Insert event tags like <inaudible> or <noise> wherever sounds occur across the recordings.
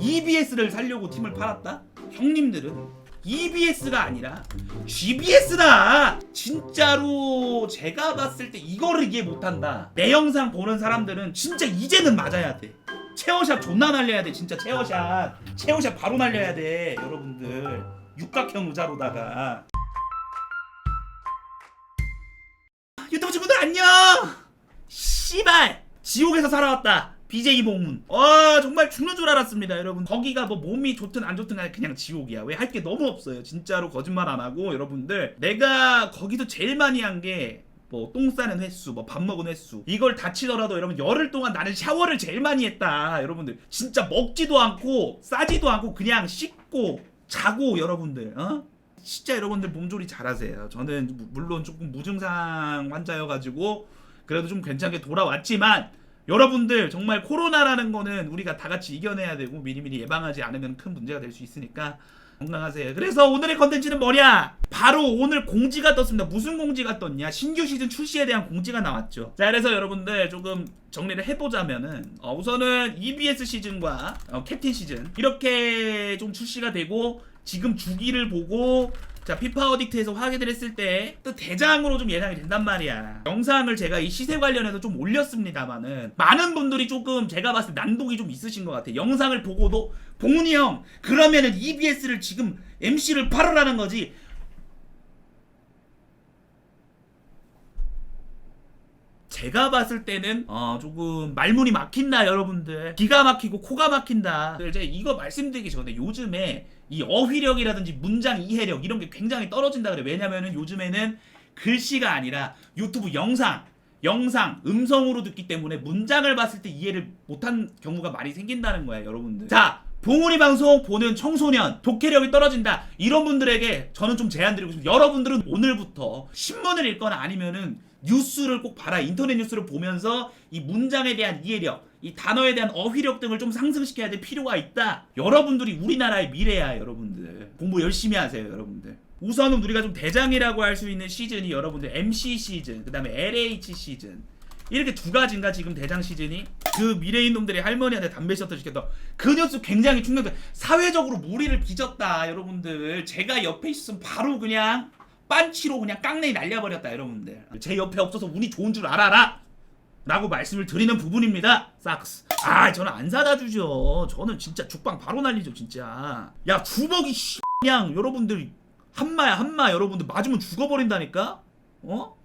EBS를 살려고 팀을 팔았다? 형님들은 EBS가 아니라 GBS다. 진짜로 제가 봤을 때 이거를 이해 못한다. 내 영상 보는 사람들은 진짜 이제는 맞아야 돼. 체어샷 존나 날려야 돼. 진짜 체어샷. 체어샷 바로 날려야 돼. 여러분들. 육각형 의자로다가. 유튜브 친구들 안녕. 씨발. 지옥에서 살아왔다. BJ 봉문. 와 정말 죽는 줄 알았습니다, 여러분. 거기가 뭐 몸이 좋든 안 좋든 간에 그냥 지옥이야. 왜 할 게 너무 없어요. 진짜로 거짓말 안 하고 여러분들. 내가 거기서 제일 많이 한게 뭐똥 싸는 횟수, 뭐 밥 먹은 횟수 이걸 다치더라도 여러분 열흘 동안 나는 샤워를 제일 많이 했다, 여러분들. 진짜 먹지도 않고 싸지도 않고 그냥 씻고 자고 여러분들. 어? 진짜 여러분들 몸조리 잘하세요. 저는 무- 물론 조금 무증상 환자여가지고 그래도 좀 괜찮게 돌아왔지만 여러분들 정말 코로나라는 거는 우리가 다 같이 이겨내야 되고 미리미리 예방하지 않으면 큰 문제가 될 수 있으니까 건강하세요. 그래서 오늘의 컨텐츠는 뭐냐? 바로 오늘 공지가 떴습니다. 무슨 공지가 떴냐? 신규 시즌 출시에 대한 공지가 나왔죠. 자, 그래서 여러분들 조금 정리를 해보자면은 어, 우선은 EBS 시즌과 어, 캡틴 시즌 이렇게 좀 출시가 되고 지금 주기를 보고 자 피파 어딕트에서 확인을 했을 때 또 대장으로 좀 예상이 된단 말이야. 영상을 제가 이 시세 관련해서 좀 올렸습니다만은 많은 분들이 조금 제가 봤을 때 난독이 좀 있으신 것 같아 영상을 보고도 봉훈이 형 그러면은 EBS를 지금 MC를 팔으라는 거지 제가 봤을 때는 어 조금 말문이 막힌다 여러분들. 기가 막히고 코가 막힌다 제가 이거 말씀드리기 전에 요즘에 이 어휘력이라든지 문장 이해력 이런 게 굉장히 떨어진다 그래 왜냐면은 요즘에는 글씨가 아니라 유튜브 영상 영상 음성으로 듣기 때문에 문장을 봤을 때 이해를 못한 경우가 많이 생긴다는 거야 여러분들. 자 봉우리 방송 보는 청소년 독해력이 떨어진다. 이런 분들에게 저는 좀 제안 드리고 싶습니다. 여러분들은 오늘부터 신문을 읽거나 아니면은 뉴스를 꼭 봐라. 인터넷 뉴스를 보면서 이 문장에 대한 이해력 이 단어에 대한 어휘력 등을 좀 상승시켜야 될 필요가 있다. 여러분들이 우리나라의 미래야 여러분들. 공부 열심히 하세요 여러분들. 우선은 우리가 좀 대장이라고 할 수 있는 시즌이 여러분들 MC 시즌 그 다음에 LH 시즌. 이렇게 두 가지인가 지금 대장 시즌이? 그 미래인 놈들이 할머니한테 담배 셔터 시켰다 그 뉴스 굉장히 충격적 사회적으로 무리를 빚었다 여러분들. 제가 옆에 있으면 바로 그냥 빤치로 그냥 깡내이 날려버렸다 여러분들. 제 옆에 없어서 운이 좋은 줄 알아라! 라고 말씀을 드리는 부분입니다 싹스. 아 저는 안 사다 주죠. 저는 진짜 죽방 바로 날리죠 진짜. 야 주먹이 씨 그냥 여러분들 한마야 한마 여러분들 맞으면 죽어버린다니까? 어?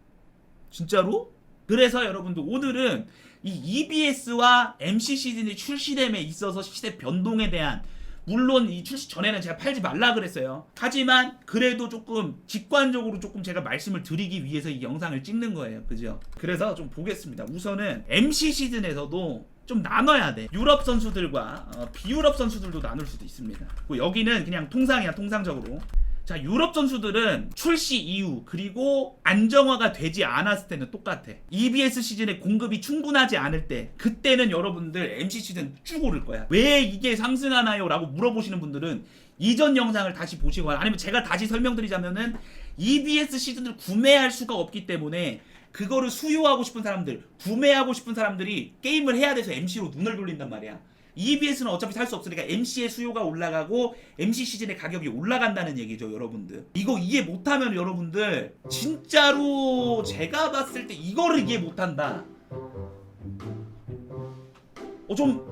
진짜로? 그래서 여러분들 오늘은 이 EBS와 MC 시즌이 출시됨에 있어서 시대 변동에 대한 물론 이 출시 전에는 제가 팔지 말라 그랬어요. 하지만 그래도 조금 직관적으로 조금 제가 말씀을 드리기 위해서 이 영상을 찍는 거예요. 그죠? 그래서 좀 보겠습니다. 우선은 MC 시즌에서도 좀 나눠야 돼. 유럽 선수들과 어, 비유럽 선수들도 나눌 수도 있습니다. 그리고 여기는 그냥 통상이야, 통상적으로. 자, 유럽 선수들은 출시 이후 그리고 안정화가 되지 않았을 때는 똑같아. EBS 시즌에 공급이 충분하지 않을 때 그때는 여러분들 MC 시즌 쭉 오를 거야. 왜 이게 상승하나요? 라고 물어보시는 분들은 이전 영상을 다시 보시거나 아니면 제가 다시 설명드리자면은 EBS 시즌을 구매할 수가 없기 때문에 그거를 수요하고 싶은 사람들, 구매하고 싶은 사람들이 게임을 해야 돼서 MC로 눈을 돌린단 말이야. EBS는 어차피 살 수 없으니까 MC의 수요가 올라가고 MC 시즌의 가격이 올라간다는 얘기죠, 여러분들. 이거 이해 못하면 여러분들 진짜로 제가 봤을 때 이거를 이해 못한다. 어좀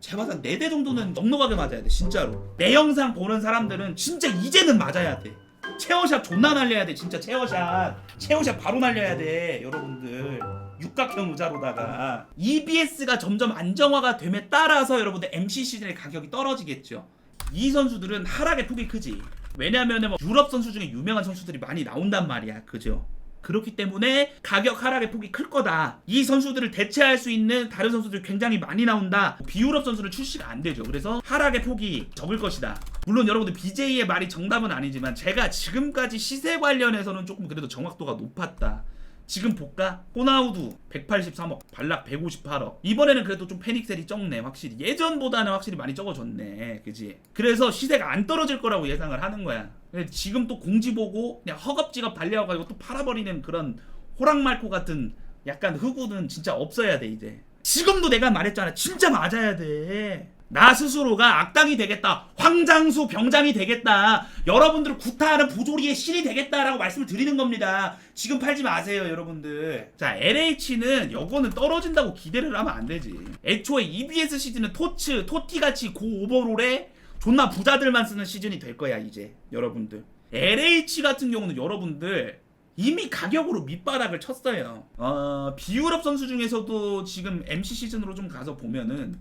제가 봤을 때 4대 정도는 넉넉하게 맞아야 돼, 진짜로. 내 영상 보는 사람들은 진짜 이제는 맞아야 돼. 체어샷 존나 날려야 돼, 진짜 체어샷. 체어샷 바로 날려야 돼, 여러분들. 육각형 의자로다가 EBS가 점점 안정화가 됨에 따라서 여러분들 MC 시즌의 가격이 떨어지겠죠. 이 선수들은 하락의 폭이 크지. 왜냐면은 뭐 유럽 선수 중에 유명한 선수들이 많이 나온단 말이야. 그죠? 그렇기 때문에 가격 하락의 폭이 클 거다. 이 선수들을 대체할 수 있는 다른 선수들이 굉장히 많이 나온다. 비유럽 선수는 출시가 안 되죠. 그래서 하락의 폭이 적을 것이다. 물론 여러분들 BJ의 말이 정답은 아니지만 제가 지금까지 시세 관련해서는 조금 그래도 정확도가 높았다. 지금 볼까? 호나우두 183억, 발락 158억. 이번에는 그래도 좀 패닉셀이 적네, 확실히. 예전보다는 확실히 많이 적어졌네, 그지? 그래서 시세가 안 떨어질 거라고 예상을 하는 거야. 근데 지금 또 공지 보고 그냥 허겁지겁 달려가지고 또 팔아버리는 그런 호랑말코 같은 약간 흑우는 진짜 없어야 돼, 이제. 지금도 내가 말했잖아. 진짜 맞아야 돼. 나 스스로가 악당이 되겠다. 황장수 병장이 되겠다. 여러분들을 구타하는 부조리의 신이 되겠다라고 말씀을 드리는 겁니다. 지금 팔지 마세요, 여러분들. 자, LH는 요거는 떨어진다고 기대를 하면 안 되지. 애초에 EBS 시즌은 토츠, 토티같이 고 오버롤에 존나 부자들만 쓰는 시즌이 될 거야, 이제. 여러분들. LH 같은 경우는 여러분들 이미 가격으로 밑바닥을 쳤어요. 어, 비유럽 선수 중에서도 지금 MC 시즌으로 좀 가서 보면은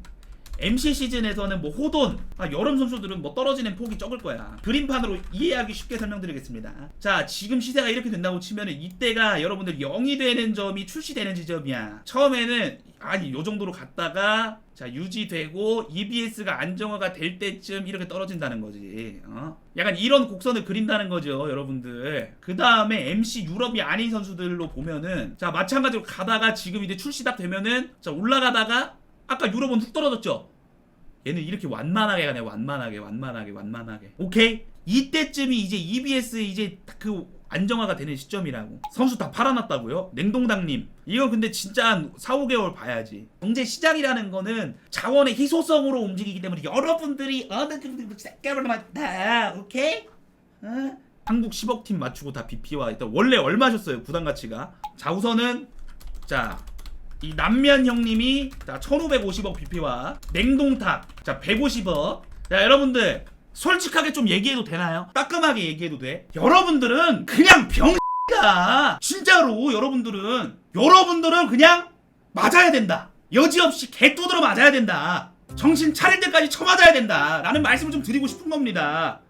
MC 시즌에서는 뭐 호돈, 아, 여름 선수들은 뭐 떨어지는 폭이 적을 거야. 그림판으로 이해하기 쉽게 설명드리겠습니다. 자, 지금 시세가 이렇게 된다고 치면은 이때가 여러분들 0이 되는 점이 출시되는 지점이야. 처음에는 아니 요 정도로 갔다가 자 유지되고 EBS가 안정화가 될 때쯤 이렇게 떨어진다는 거지. 어? 약간 이런 곡선을 그린다는 거죠, 여러분들. 그 다음에 MC 유럽이 아닌 선수들로 보면은 자 마찬가지로 가다가 지금 이제 출시 딱 되면은 자 올라가다가 아까 유럽은 훅 떨어졌죠. 얘는 이렇게 완만하게 가네, 완만하게, 완만하게, 완만하게. 오케이? 이때쯤이 이제 EBS 이제 그 안정화가 되는 시점이라고. 선수 다 팔아놨다고요? 냉동당님. 이거 근데 진짜 4, 5개월 봐야지. 경제 시장이라는 거는 자원의 희소성으로 움직이기 때문에 여러분들이 어느 정도 색깔을 맞다. 오케이? 어? 한국 10억 팀 맞추고 다 BP와 일단 원래 얼마셨어요 구단 가치가? 자 우선은 자 이 남면 형님이 자 1550억 BP와 냉동탑 자 150억 자 여러분들 솔직하게 좀 얘기해도 되나요? 따끔하게 얘기해도 돼? 여러분들은 그냥 병가 진짜로 여러분들은 여러분들은 그냥 맞아야 된다 여지없이 개뚜드러 맞아야 된다 정신 차릴 때까지 쳐맞아야 된다 라는 말씀을 좀 드리고 싶은 겁니다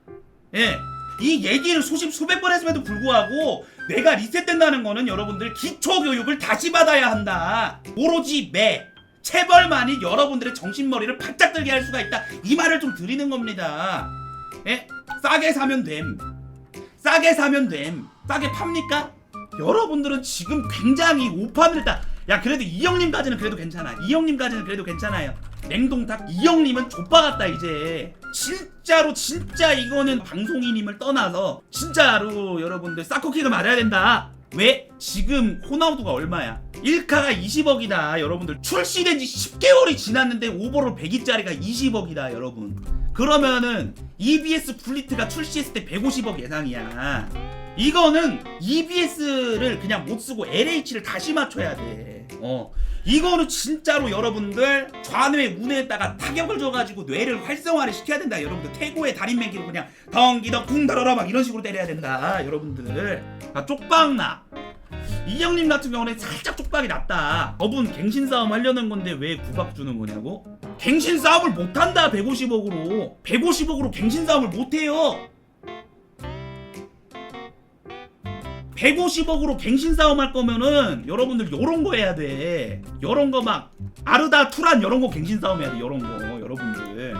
예. 이 얘기를 수십 수백 번 했음에도 불구하고 내가 리셋된다는 거는 여러분들 기초 교육을 다시 받아야 한다. 오로지 매 체벌만이 여러분들의 정신머리를 바짝 들게 할 수가 있다. 이 말을 좀 드리는 겁니다. 예? 싸게 사면 됨. 싸게 사면 됨. 싸게 팝니까? 여러분들은 지금 굉장히 오판을 했다. 야 그래도 이 형님까지는 그래도 괜찮아. 이 형님까지는 그래도 괜찮아요. 냉동탑 이 형님은 족바 같다 이제. 진짜로 진짜 이거는 방송인임을 떠나서 진짜로 여러분들 사코킥을 맞아야 된다. 왜? 지금 호나우두가 얼마야? 1카가 20억이다 여러분들 출시된 지 10개월이 지났는데 오버롤 100위짜리가 20억이다 여러분 그러면은 EBS 굴리트가 출시했을 때 150억 예상이야 이거는 EBS를 그냥 못 쓰고 LH를 다시 맞춰야 돼. 어. 이거는 진짜로 여러분들 좌뇌 우뇌에다가 타격을 줘가지고 뇌를 활성화를 시켜야 된다. 여러분들 태고의 달인 맹기로 그냥 덩기덩 궁더러러 막 이런 식으로 때려야 된다. 여러분들. 아 쪽박나. 이 형님 같은 경우는 살짝 쪽박이 났다. 저분 갱신 싸움 하려는 건데 왜 구박 주는 거냐고? 갱신 싸움을 못한다 150억으로 150억으로 갱신 싸움을 못해요 150억으로 갱신 싸움 할 거면은 여러분들 요런 거 해야 돼. 요런 거 막 아르다 투란 요런 거 갱신 싸움 해야 돼. 요런 거 여러분들.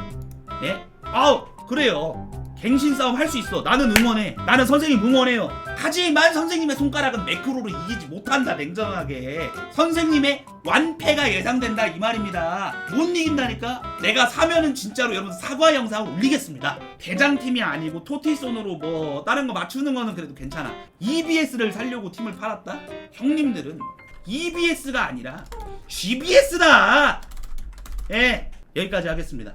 예? 아우 그래요. 갱신 싸움 할 수 있어. 나는 응원해. 나는 선생님 응원해요. 하지만 선생님의 손가락은 매크로로 이기지 못한다. 냉정하게. 선생님의 완패가 예상된다 이 말입니다. 못 이긴다니까. 내가 사면은 진짜로 여러분 사과 영상을 올리겠습니다. 대장팀이 아니고 토티손으로 뭐 다른 거 맞추는 거는 그래도 괜찮아. EBS를 살려고 팀을 팔았다? 형님들은 EBS가 아니라 GBS다. 예, 여기까지 하겠습니다.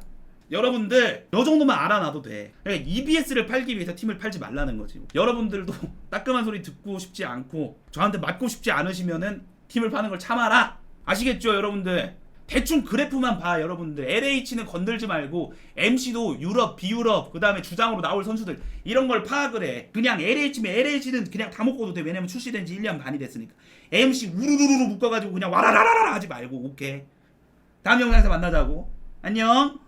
여러분들 요 정도만 알아놔도 돼. 그러니까 EBS를 팔기 위해서 팀을 팔지 말라는 거지. 여러분들도 <laughs> 따끔한 소리 듣고 싶지 않고 저한테 맞고 싶지 않으시면은 팀을 파는 걸 참아라. 아시겠죠, 여러분들? 대충 그래프만 봐, 여러분들. LH는 건들지 말고 MC도 유럽, 비유럽, 그 다음에 주장으로 나올 선수들 이런 걸 파악을 해. 그냥 LH면 LH는 그냥 다 먹고도 돼. 왜냐면 출시된 지 1년 반이 됐으니까. MC 우르르르 묶어 가지고 그냥 와라라라라 하지 말고 오케이. 다음 영상에서 만나자고. 안녕.